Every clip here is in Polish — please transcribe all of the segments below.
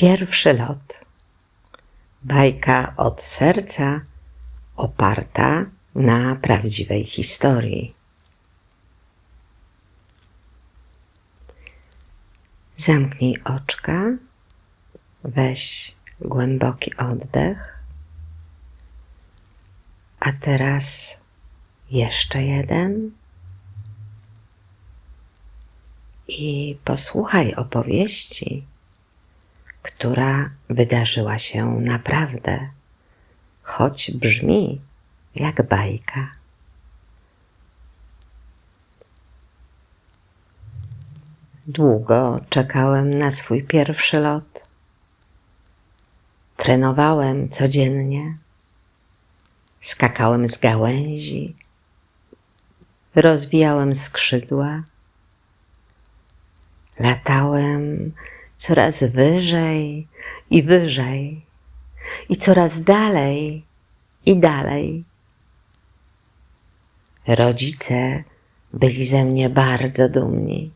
Pierwszy lot. Bajka od serca oparta na prawdziwej historii. Zamknij oczka, weź głęboki oddech, a teraz jeszcze jeden. I posłuchaj opowieści, która wydarzyła się naprawdę, choć brzmi jak bajka. Długo czekałem na swój pierwszy lot. Trenowałem codziennie, skakałem z gałęzi, rozwijałem skrzydła, latałem coraz wyżej i wyżej, i coraz dalej i dalej. Rodzice byli ze mnie bardzo dumni.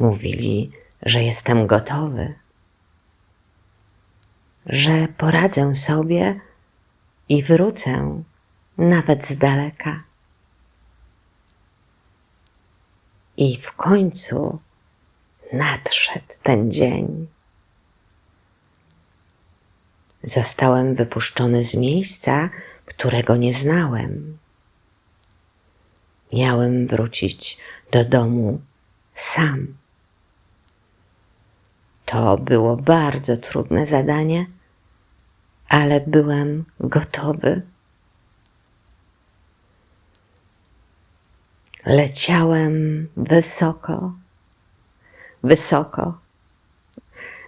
Mówili, że jestem gotowy, że poradzę sobie i wrócę nawet z daleka. I w końcu nadszedł ten dzień. Zostałem wypuszczony z miejsca, którego nie znałem. Miałem wrócić do domu sam. To było bardzo trudne zadanie, ale byłem gotowy. Leciałem wysoko, wysoko,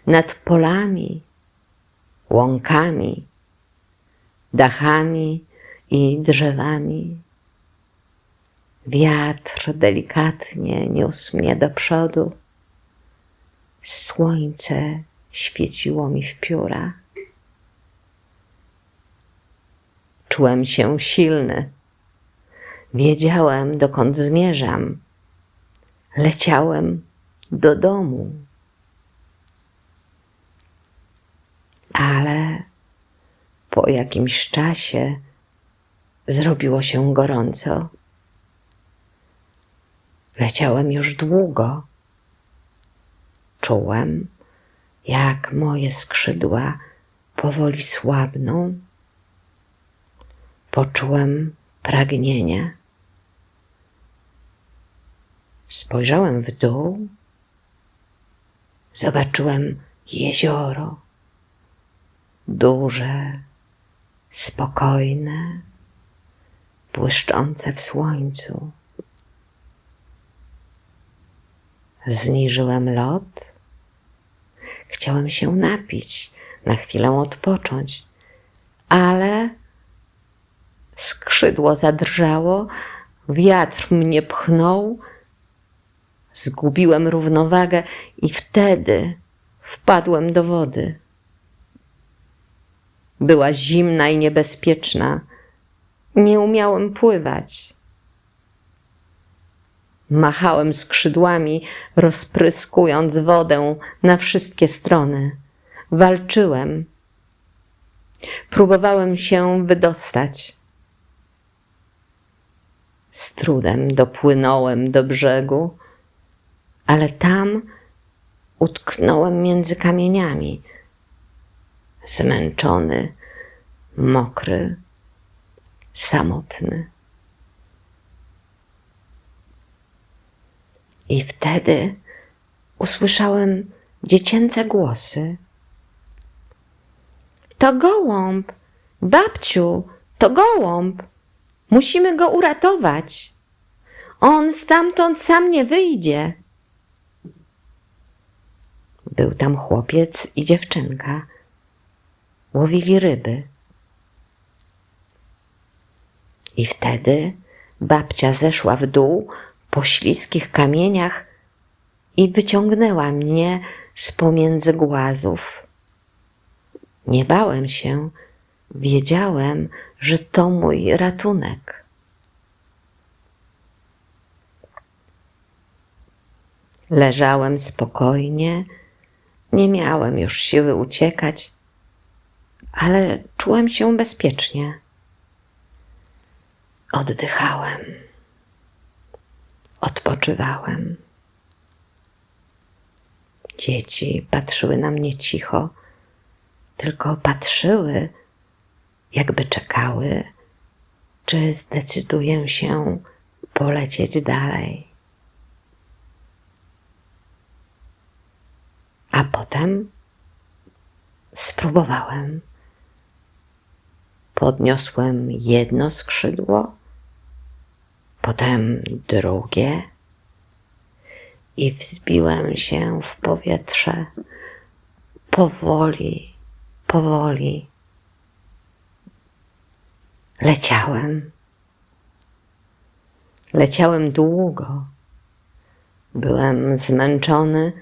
nad polami, łąkami, dachami i drzewami. Wiatr delikatnie niósł mnie do przodu. Słońce świeciło mi w pióra. Czułem się silny. Wiedziałem, dokąd zmierzam. Leciałem do domu. Ale po jakimś czasie zrobiło się gorąco. Leciałem już długo. Czułem, jak moje skrzydła powoli słabną. Poczułem pragnienie. Spojrzałem w dół, zobaczyłem jezioro, duże, spokojne, błyszczące w słońcu. Zniżyłem lot. Chciałem się napić, na chwilę odpocząć, ale skrzydło zadrżało, wiatr mnie pchnął, zgubiłem równowagę i wtedy wpadłem do wody. Była zimna i niebezpieczna. Nie umiałem pływać. Machałem skrzydłami, rozpryskując wodę na wszystkie strony. Walczyłem. Próbowałem się wydostać. Z trudem dopłynąłem do brzegu, ale tam utknąłem między kamieniami. Zmęczony, mokry, samotny. I wtedy usłyszałem dziecięce głosy. To gołąb, babciu, to gołąb. Musimy go uratować. On stamtąd sam nie wyjdzie. Był tam chłopiec i dziewczynka. Łowili ryby. I wtedy babcia zeszła w dół po śliskich kamieniach i wyciągnęła mnie z pomiędzy głazów. Nie bałem się, wiedziałem, że to mój ratunek. Leżałem spokojnie, Nie miałem już siły uciekać, ale czułem się bezpiecznie. Oddychałem, odpoczywałem. Dzieci patrzyły na mnie cicho, tylko patrzyły, jakby czekały, czy zdecyduję się polecieć dalej. A potem spróbowałem. Podniosłem jedno skrzydło, potem drugie i wzbiłem się w powietrze powoli, powoli. Leciałem. Leciałem długo. Byłem zmęczony,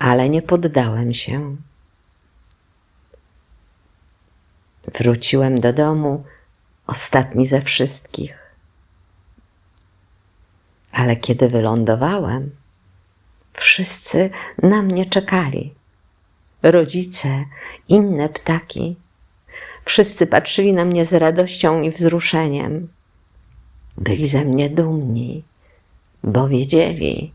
ale nie poddałem się. Wróciłem do domu, ostatni ze wszystkich. Ale kiedy wylądowałem, wszyscy na mnie czekali. Rodzice, inne ptaki. Wszyscy patrzyli na mnie z radością i wzruszeniem. Byli ze mnie dumni, bo wiedzieli,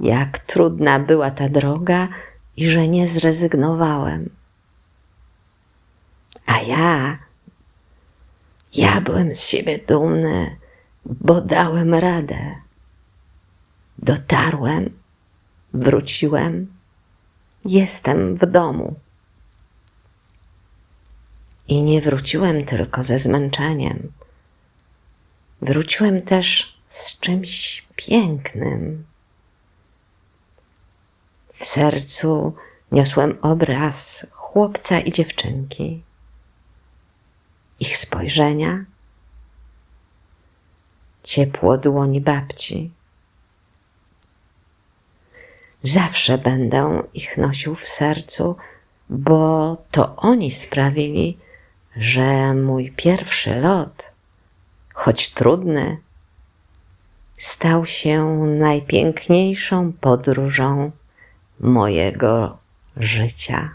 jak trudna była ta droga i że nie zrezygnowałem. A ja, ja byłem z siebie dumny, bo dałem radę. Dotarłem, wróciłem, jestem w domu. I nie wróciłem tylko ze zmęczeniem. Wróciłem też z czymś pięknym. W sercu niosłem obraz chłopca i dziewczynki. Ich spojrzenia, ciepło dłoni babci. Zawsze będę ich nosił w sercu, bo to oni sprawili, że mój pierwszy lot, choć trudny, stał się najpiękniejszą podróżą mojego życia.